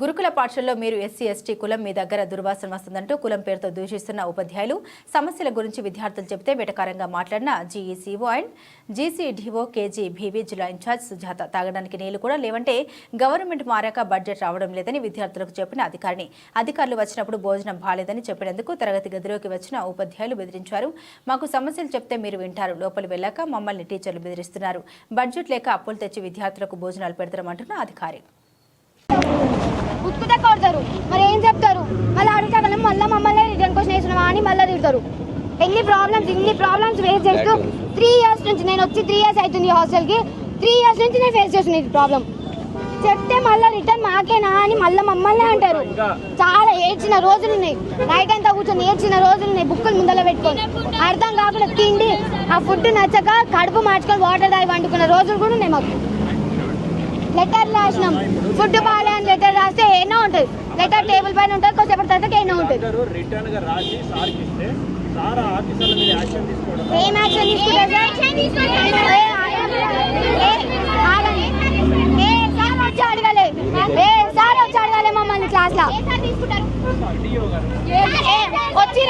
గురుకుల పాఠశాలలో మీరు ఎస్సీ ఎస్టీ కులం మీ దగ్గర దుర్వాసన వస్తుందంటూ కులం పేరుతో దూషిస్తున్న ఉపాధ్యాయులు సమస్యల గురించి విద్యార్థులు చెబితే వెటకారంగా మాట్లాడిన GECO and GCDO KG BV జిల్లా ఇన్ఛార్జ్ సుజాత. తాగడానికి నీళ్ళు కూడా లేవంటే గవర్నమెంట్ మారాక బడ్జెట్ రావడం లేదని విద్యార్థులకు చెప్పిన అధికారిని. అధికారులు వచ్చినప్పుడు భోజనం బాలేదని చెప్పినందుకు తరగతి గదిలోకి వచ్చిన ఉపాధ్యాయులు బెదిరించారు. మాకు సమస్యలు చెప్తే మీరు వింటారు. లోపలి వెళ్ళాక మమ్మల్ని టీచర్లు బెదిరిస్తున్నారు. బడ్జెట్ లేక అప్పులు తెచ్చి విద్యార్థులకు భోజనాలు పెడతామంటున్న అధికారి. ఉత్తుతే కొడతారు. మరి ఏం చెప్తారు? మళ్ళీ అడిగితే మనం మళ్ళీ మమ్మల్ని రిటర్న్ క్వశ్చన్ వేసినావా అని మళ్ళీ తిడతారు. ఎన్ని ప్రాబ్లమ్స్ ఇన్ని ప్రాబ్లమ్స్ ఫేస్ చేస్తూ త్రీ ఇయర్స్ నుంచి నేను వచ్చి త్రీ ఇయర్స్ అవుతుంది హాస్టల్కి త్రీ ఇయర్స్ నుంచి నేను ఫేస్ చేస్తున్నాను ఈ ప్రాబ్లం చెప్తే మళ్ళీ రిటర్న్ మాకేనా అని మళ్ళీ మమ్మల్ని అంటారు. చాలా ఏడ్చిన రోజులు ఉన్నాయి. నైట్ అంతా కూర్చొని ఏడ్చిన రోజులు ఉన్నాయి. బుక్కులు ముందర పెట్టుకొని. అర్థం కాకుండా తిండి ఆ ఫుడ్ నచ్చక కడుపు మార్చుకొని వాటర్ తాగి వండుకున్న రోజులు కూడా ఉన్నాయి మాకు. లెటర్ రాసినాం. ఫుడ్ బాగాలే అని లెటర్ రాస్తే ఎన్నో ఉంటుంది? లెటర్ టేబుల్ పైన ఉంటుంది కొంచెం తర్వాత ఎన్నో ఉంటుంది? ఏం యాక్షన్ తీసుకుంటారు? ఏ, సార్ వచ్చి అడగలే. మమ్మల్ని క్లాస్లో.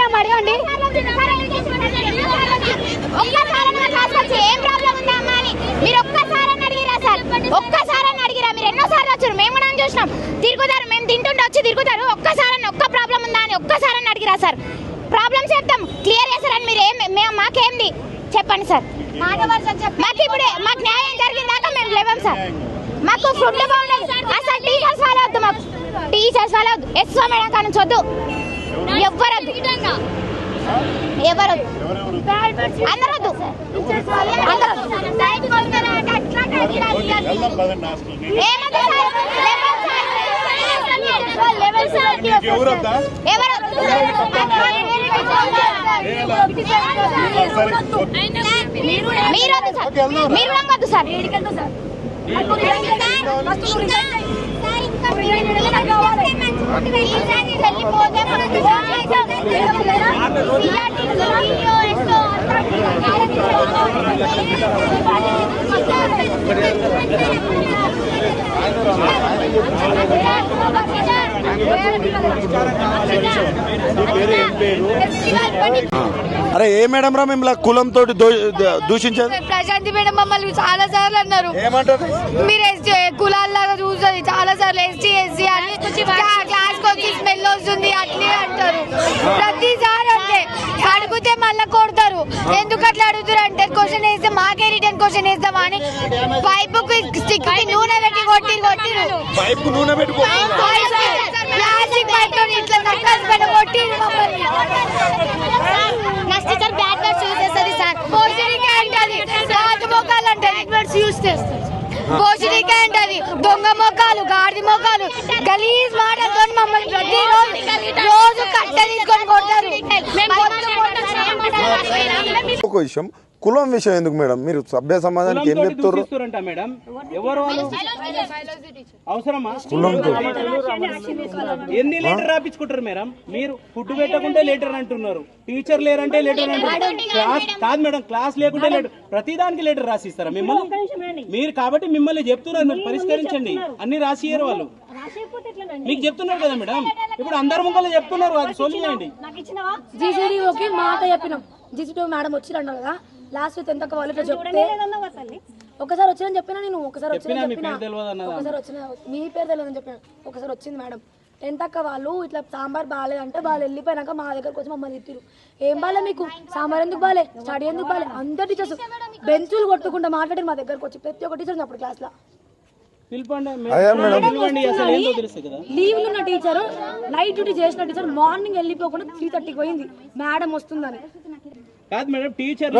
అడగండి ఒక్కసారన్నా క్లాస్కి వచ్చి ఏం ప్రాబ్లం ఉందా అమ్మా అని మీరు ఒక్కసారన్నా అడిగిరా సార్ ఒక్కసారన్నా అడిగిరా మీరు ఎన్నో సార్లు వచ్చారు? మేము కూడా చూసినాం. తిరుగుతారు మేము తింటుంటే వచ్చి తిరుగుతారు. ఒక్కసారన్నా ఒక్క ప్రాబ్లం ఉందా అని ఒక్కసారన్నా అడిగిరా సార్. ప్రాబ్లమ్స్ చెప్తాం. క్లియర్ చేస్తారని మీరు ఏం మేము మాకేంది? చెప్పండి సార్. మాకు ఇప్పుడు మాకు న్యాయం జరిగిన దాకా మేము లేవాం సార్. మాకు ఫుడ్ బాగుండదు. అసలు టీచర్స్ వాళ్ళ వద్దు మాకు. టీచర్స్ వాళ్ళ వద్దు. ఎస్ఓ మేడం కాడ నుంచి వద్దు. ఎవ్వరొద్దు. ఎవరొద్దు. అందరూ వద్దు అందరూ ఏమద్దు sir? Level sir. Level sir. ఎవరొద్దు? మీరొద్దు సార్ మీరు కూడా వద్దు సార్ అరే ఏ మేడం రా మిమ్మల్ని కులంతో దూషించేది ప్రశాంతి మేడం మమ్మల్ని చాలా సార్లు అన్నారు. ఏమంటారు? మీరు ఎస్టీ కులాల్లాగా చూస్తుంది. చాలా సార్లు ఎస్టీ ఎస్సీ అని క్లాస్ వచ్చి స్మెల్ వస్తుంది అట్లే అంటారు. ప్రతిసారి అంతే. అడిగితే మళ్ళీ కొడతారు. ఎందుకు అట్లా అడుగుతారు అంటే క్వశ్చన్ వేస్తే మాకే రిటర్న్ క్వశ్చన్ వేస్తామా అని పైపు స్టిక్ నూనె పెట్టి కొట్టి కొట్టిరు. పైపు నూనె పెట్టుకో ప్లాస్టిక్ పైప్తో ఇట్లా నక్కలు మమ్మల్ని. Next sir bad words use చేస్తుంది సార్. పోషణికే అంటది రాజు మొక్కలు అంటది వర్డ్స్ యూస్ చేస్తుంది అంటది దొంగ మొక్కలు గాడిద మొక్కలు గలీజ్ మాటలతో మమ్మల్ని ప్రతిరోజు రోజు కట్ట తీసుకొని కొడతారు. పొద్దు పొద్దు ఒక విషయం కులం విషయం ఎందుకు మేడం? మీరు సభ్య సమాజానికి ఏం చెప్తారు దూషిస్తురంట మేడం. ఎవరు వాళ్ళు? అవసరమా? ఎన్ని లీటర్ రాపించుకుంటారు మేడం? మీరు ఫుడ్ పెట్టకుంటే లీటర్ అంటున్నారు. టీచర్ లేరంటే లీటర్ అంటున్నారు. క్లాస్ కాదు మేడం. క్లాస్ లేకుంటే లీటర్ ప్రతిదానికి లీటర్ రాసిస్తారా మిమ్మల్ని? మీరు కాబట్టి మిమ్మల్ని చెప్తున్నారు పరిష్కరించండి. అన్ని రాసియ్యారు వాళ్ళు. మీకు చెప్తున్నారు కదా మేడం? ఇప్పుడు అందరు ముక్కలు చెప్తున్నారు అది సోల్వ్ చేయండి. మాట చెప్పినాం. జీసీడీ మేడం వచ్చి అన్నారు కదా. లాస్ట్ టెన్త్ అక్క వాళ్ళు చెప్తే ఒకసారి వచ్చిందని చెప్పినా నేను ఒకసారి మీ చెప్పిన? ఒకసారి వచ్చిన మీ పేరు తెలియదని చెప్పిన. ఒకసారి వచ్చింది మేడం. టెన్త్ అక్క వాళ్ళు? ఇట్లా సాంబార్ బాగాలేదంటే వాళ్ళు వెళ్ళిపోయినాక మా దగ్గరకు వచ్చి మమ్మల్ని తిట్టిరు ఏం బాలే మీకు? సాంబార్ ఎందుకు బాలే? స్టడీ ఎందుకు బాలే? అందరు టీచర్స్ బెంచులు కొట్టుకుంటా మాట్లాడారు మా దగ్గరకు వచ్చి. ప్రతి ఒక్క టీచర్ అప్పుడు క్లాస్లో. పిలపండి అయ్యా మేడం. పిలవండి అసలు ఏంటో తెలుస్తుంది కదా? లీవ్లు ఉన్న టీచర్ నైట్ డ్యూటీ చేసిన టీచర్ మార్నింగ్ వెళ్ళిపోకుండా త్రీ థర్టీకి పోయింది. మేడం వస్తుందని. కాదు మేడం టీచర్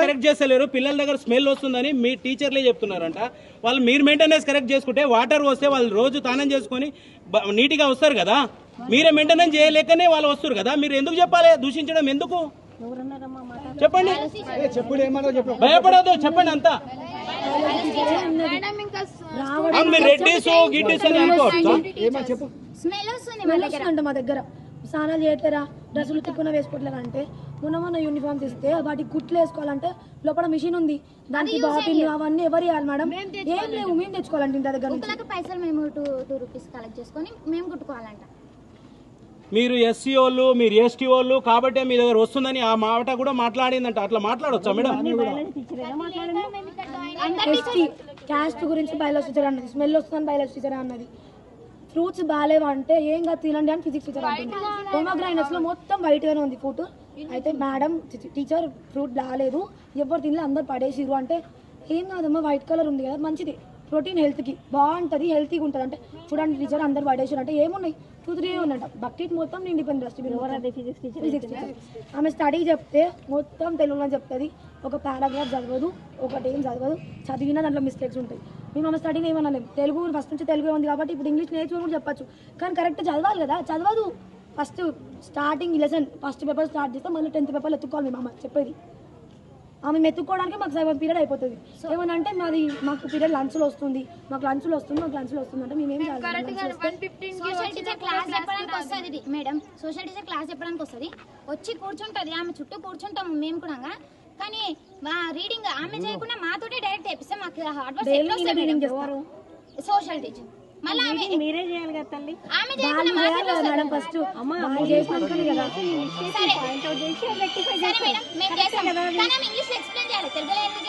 కరెక్ట్ చేస్తలేరు. పిల్లల దగ్గర స్మెల్ వస్తుందని మీ టీచర్లే చెప్తున్నారంట. వాళ్ళు మీరు మెయింటెనెన్స్ కరెక్ట్ చేసుకుంటే వాటర్ వస్తే వాళ్ళు రోజు స్నానం చేసుకొని నీట్గా వస్తారు కదా? మీరే మెయింటెనెన్స్ చేయలేకనే వాళ్ళు వస్తారు కదా? మీరు ఎందుకు చెప్పాలి? దూషించడం ఎందుకు? చెప్పండి. భయపడదు చెప్పండి అంతా. మీరు రెడ్డిస్ గిడ్డిస్ అని అనుకోవచ్చు? స్మెల్ వస్తుంది మా దగ్గర. స్నానాలు చేయట్లేరా? డ్రెస్సులు తిక్కున వేసుకోవట్లేరా అంటే? మొన్న మొన్న యూనిఫామ్స్ ఇస్తే వాటికి కుట్లు వేసుకోవాలంటే లోపల మిషన్ ఉంది. దానికి బాబిన్ అవన్నీ ఎవరు ఇవ్వాలి మేడం? ఏం లేవు మేము తెచ్చుకోవాలంటే ఇంటి దగ్గర నుంచి. పైసలు మేము టూ టూ రూపీస్ కలెక్ట్ చేసుకొని మేము కుట్టుకోవాలంట. మీరు ఎస్సీ వాళ్ళు మీరు ఎస్టీ వాళ్ళు కాబట్టి మీ దగ్గర వస్తుందని ఆ మాట కూడా మాట్లాడిందంట. అట్లా మాట్లాడొచ్చా మేడం? ఎస్టీ క్యాస్ట్ గురించి బయాలజీ టీచర్ అన్నది స్మెల్ వస్తుందని బయాలజీ టీచర్ అన్నది. ఫ్రూట్స్ బాగాలేవు అంటే ఏం కాదు తినండి అని ఫిజిక్స్ టీచర్ అంటుంది హోమోగ్రైనస్లో మొత్తం వైట్ గానే ఉంది ఫ్రూట్ అయితే మేడం టీచర్ ఫ్రూట్ బాగాలేదు. ఎవరు తినలే అందరు పడేసిరు అంటే ఏం కాదమ్మా వైట్ కలర్ ఉంది కదా మంచిది. ప్రోటీన్ హెల్త్కి బాగుంటుంది హెల్తీగా ఉంటుంది అంటే చూడండి టీచర్ అందరు పడేసారు అంటే ఏమున్నాయి? టూ త్రీ ఉన్నట బకెట్ మొత్తం నిండిపోయింది డస్ట్బిన్ ఫిజిక్స్ టీచర్ ఆమె స్టడీ చెప్తే మొత్తం తెలుగులో చెప్తుంది. ఒక పారాగ్రాఫ్ చదవదు ఒకటి ఏం చదవదు. చదివినా దాంట్లో మిస్టేక్స్ ఉంటాయి. మేము ఆమె స్టడీని ఏమనలేం. తెలుగు ఫస్ట్ నుంచి తెలుగు ఉంది కాబట్టి ఇప్పుడు ఇంగ్లీష్ నేర్చుకుని కూడా చెప్పచ్చు. కానీ కరెక్ట్ చదవాలి కదా చదవదు. First starting lesson first paper start చేస్తే మళ్ళీ టెన్త్ పేపర్లు ఎత్తుకోవాలి మేము అమ్మ చెప్పేది. ఆమె మెత్తుకోవడానికి మాకు సెవెన్ పీరియడ్ అయిపోతుంది. ఏమనంటే మాది మాకు పీరియడ్ లంచ్లో వస్తుంది. మాకు లంచ్లో వస్తుంది మాకు లంచ్లో వస్తుంది అంటే మేము సోషల్ టీచర్ క్లాస్ చెప్పడానికి వస్తుంది. మేడం సోషల్ టీచర్ క్లాస్ చెప్పడానికి వస్తుంది. వచ్చి కూర్చుంటది ఆమె చుట్టూ కూర్చుంటాము మేము కూడా కానీ మా రీడింగ్ ఆమె చేయకుండా మాతోటే డైరెక్ట్ చెప్పిస్తే మాకు హార్డ్ వర్క్ సోషల్ టీచర్ మీరే చేయాలి కదా తల్లి. Madam first. వాళ్ళు చేసినాకనే కదా. చేయాలి. తెలుగులో ఎందుకు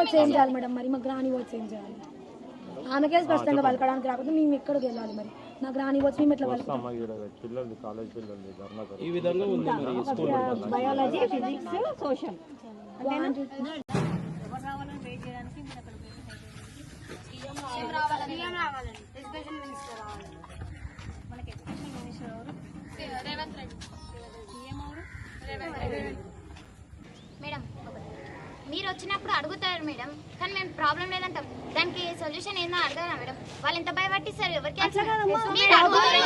ఎక్స్ప్లెయిన్ చేస్తాం మేడం? మరి మాకు రాని వర్డ్స్ ఏం చేయాలి? ఆమెకే స్పష్టంగా పలకడానికి రాకపోతే మేము ఎక్కడికి వెళ్ళాలి మరి? నాకు రాని వర్డ్స్ మేము ఎట్లా మేడం. మీరు వచ్చినప్పుడు అడుగుతారు మేడం కానీ మేము ప్రాబ్లం లేదంటాం. దానికి సొల్యూషన్ ఏందో అడగరా మేడం? వాళ్ళు ఎంత భయపట్టిస్తారు? ఎవరికి మీరు అడుగుతారు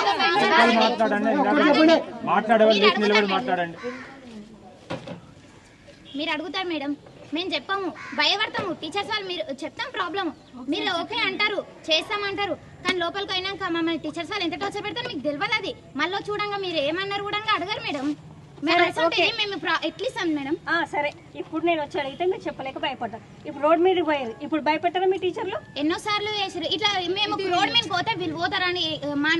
మీరు అడుగుతారు మేడం. మేము చెప్పాము భయపడతాము. టీచర్స్ వాళ్ళు మీరు చెప్తాం ప్రాబ్లమ్ మీరు ఓకే అంటారు చేస్తామంటారు. కానీ లోపలికి అయినాక మమ్మల్ని టీచర్స్ వాళ్ళు ఎంత టార్చర్ పెడతారు మీకు తెలియదు అది. మళ్ళీ చూడంగా మీరు ఏమన్నారు కూడా అడగరు మేడం. సరే ఇప్పుడు నేను వచ్చి అడిగితే మీరు చెప్పలేక భయపడ్డారు. ఇప్పుడు రోడ్ మీదకి పోయారు. ఇప్పుడు భయపెట్టారా మీ టీచర్లు ఎన్నో సార్లు వేసారు ఇట్లా మేము రోడ్ మీద పోతే వీళ్ళు పోతారని మా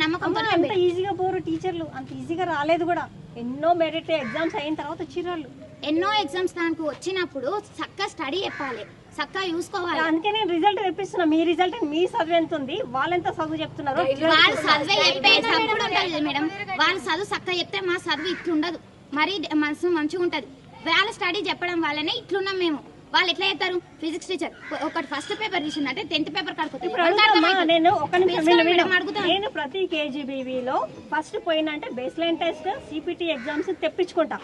అంత ఈజీగా పోరు టీచర్లు అంత ఈజీగా రాలేదు కూడా. ఎన్నో మెరిట్ ఎగ్జామ్స్ అయిన తర్వాత వచ్చిర్రు వాళ్ళు. ఎన్నో ఎగ్జామ్స్ దానికి వచ్చినప్పుడు చక్కగా స్టడీ చెప్పాలి చక్కగా చూసుకోవాలి. అందుకే నేను రిజల్ట్ తెప్పిస్తున్నా. మీ రిజల్ట్ మీ చదువు ఎంత ఉంది? వాళ్ళెంత చదువు చెప్తున్నారు? వాళ్ళు చదివే చెప్పే చదువు ఉంటుంది మేడం. వాళ్ళు చదువు చక్కగా చెప్తే మా చదువు ఇట్లుండదు. మరీ మనసు మంచిగా ఉంటది వాళ్ళ స్టడీ చెప్పడం వల్లనే ఇట్లున్నాం మేము. వాళ్ళు ఎట్లా చేస్తారు ఫిజిక్స్ టీచర్ ఒకటి ఫస్ట్ పేపర్ తీసిందంటే టెన్త్ పేపర్ నేను ప్రతి కేజీబీవీలో ఫస్ట్ పోయినంటే baseline test CPT exams తెప్పించుకుంటా.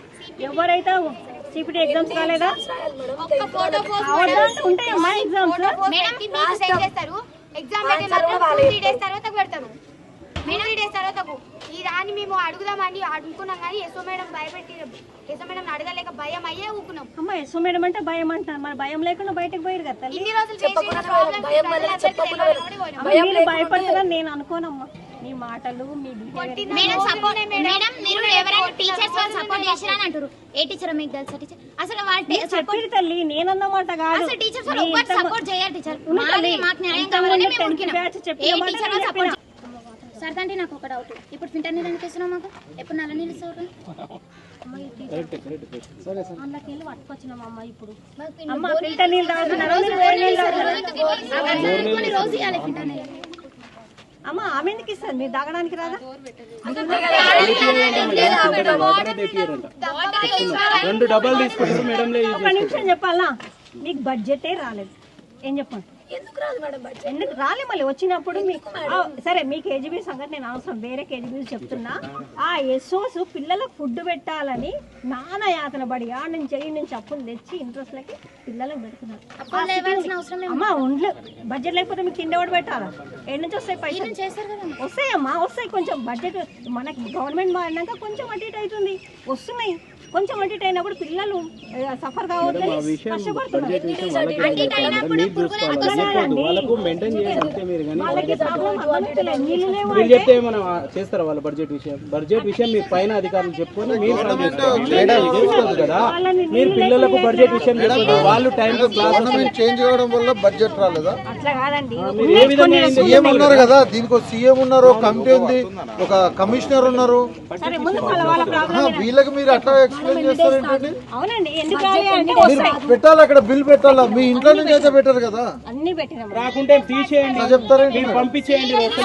ఎవరైతే సిపిటి ఎగ్జామ్స్ కాలేదా అంటే ఉంటాయమ్మా ఎగ్జామ్స్ ఎగ్జామ్ త్రీ డేస్ తర్వాత మేడం త్రీ డేస్ తర్వాత ఈ దాన్ని మేము అడుగుదామని అనుకున్నాం కానీ ఎస్ఓ మేడం భయపెట్టి ఎస్ఓ మేడం అడగలేక భయం అయ్యే ఊకున్నాం. అమ్మ ఎస్ఓ మేడం అంటే భయం అంటారు. మరి భయం లేకుండా బయటకు పోయారు కదా తల్లి. ఇన్ని రోజులు భయపడతారని నేను అనుకోనమ్మా. మీ మాటలు మీ. Madam support madam. మీరు ఎవరైనా టీచర్స్ వాళ్ళు సపోర్ట్ చేసిరా అని అంటారు ఏ టీచర్ మీకు తెలుసా టీచర్ అసలు వాళ్ళ తల్లి నేనన్నమాట కాదు. అసలు టీచర్స్ వాళ్ళు మీ ఒక్కటి ఇంతకు- సపోర్ట్ చేయాలి టీచర్ ఉంది తల్లి. మాకు న్యాయం ఇంతకుముందు కావాలని మేము 10th ఉరికినాం. బ్యాచ్ చెప్పిన ఏ మాట టీచర్ నేను సపోర్ట్ సార్ తండ్రి నాకు ఒక డౌట్ ఇప్పుడు ఫిల్టర్ నీళ్ళు ఎందుకు ఇస్తున్నావు మాకు? ఎప్పుడు నల్ల నీళ్ళు ఇస్తారు అందులోకి వెళ్ళి పట్టుకొచ్చినాం అమ్మ ఇప్పుడు. అమ్మ? రోజు ఇవ్వాలి ఫిల్టర్ నీళ్ళు ఆమె ఎందుకు ఇస్తుంది మీరు తాగడానికి రాదా? రెండు డబ్బాలు తీసుకుంటారు మేడం ఒక నిమిషం చెప్పాలా? మీకు బడ్జెటే రాలేదు. ఏం చెప్పండి ఎందుకు రాదు మేడం బడ్జెట్? ఎందుకు రాలే మళ్ళీ వచ్చినప్పుడు మీ ఆ, సరే మీ కేజీబీ సంగతి నేను అవసరం వేరే కేజీబీ చెప్తున్నా. ఆ ఎస్ఓస్ పిల్లలకు ఫుడ్ పెట్టాలని నానా యాతన పడి ఆడ నుంచి ఈ నుంచి అప్పులు తెచ్చి ఇంట్రెస్ట్ లకి పిల్లలకు పెడుతున్నారు. ఆ అమ్మా ఉండ్లు. బడ్జెట్ లేకపోతే మీకు తిండి ఎవడు పెట్టాలా? ఏడు నుంచి వస్తాయి పైసలు. కదా వస్తాయమ్మా వస్తాయి. కొంచెం బడ్జెట్ మనకి గవర్నమెంట్ మారినాక కొంచెం అటు ఇటు అవుతుంది. వస్తున్నాయి. కొంచెం అటు అయినప్పుడు పిల్లలు సఫర్ కావద్దని చేస్తారా వాళ్ళ బడ్జెట్ విషయం? బడ్జెట్ విషయం మీ పైన అధికారులు చెప్పుకొని మీరు కదా? మీరు పిల్లలకు బడ్జెట్ విషయం వాళ్ళు టైం గవర్నమెంట్ చేంజ్ కావడం వల్ల బడ్జెట్ రాలేదా? అట్లా కాదండి? సీఎం ఉన్నారు కదా దీనికి ఒక సీఎం ఉన్నారు కమిటీ ఉంది ఒక కమిషనర్ ఉన్నారు. వీళ్ళకి మీరు అట్లా అవునండి ఎందుకు పెట్టాలి అక్కడ బిల్ పెట్టాలా? మీ ఇంట్లో నుంచి అయితే పెట్టారు కదా? అన్ని పెట్టినాం రాకుంటే తీసేయండి. చెప్తారేంటి మీరు పంపించేయండి.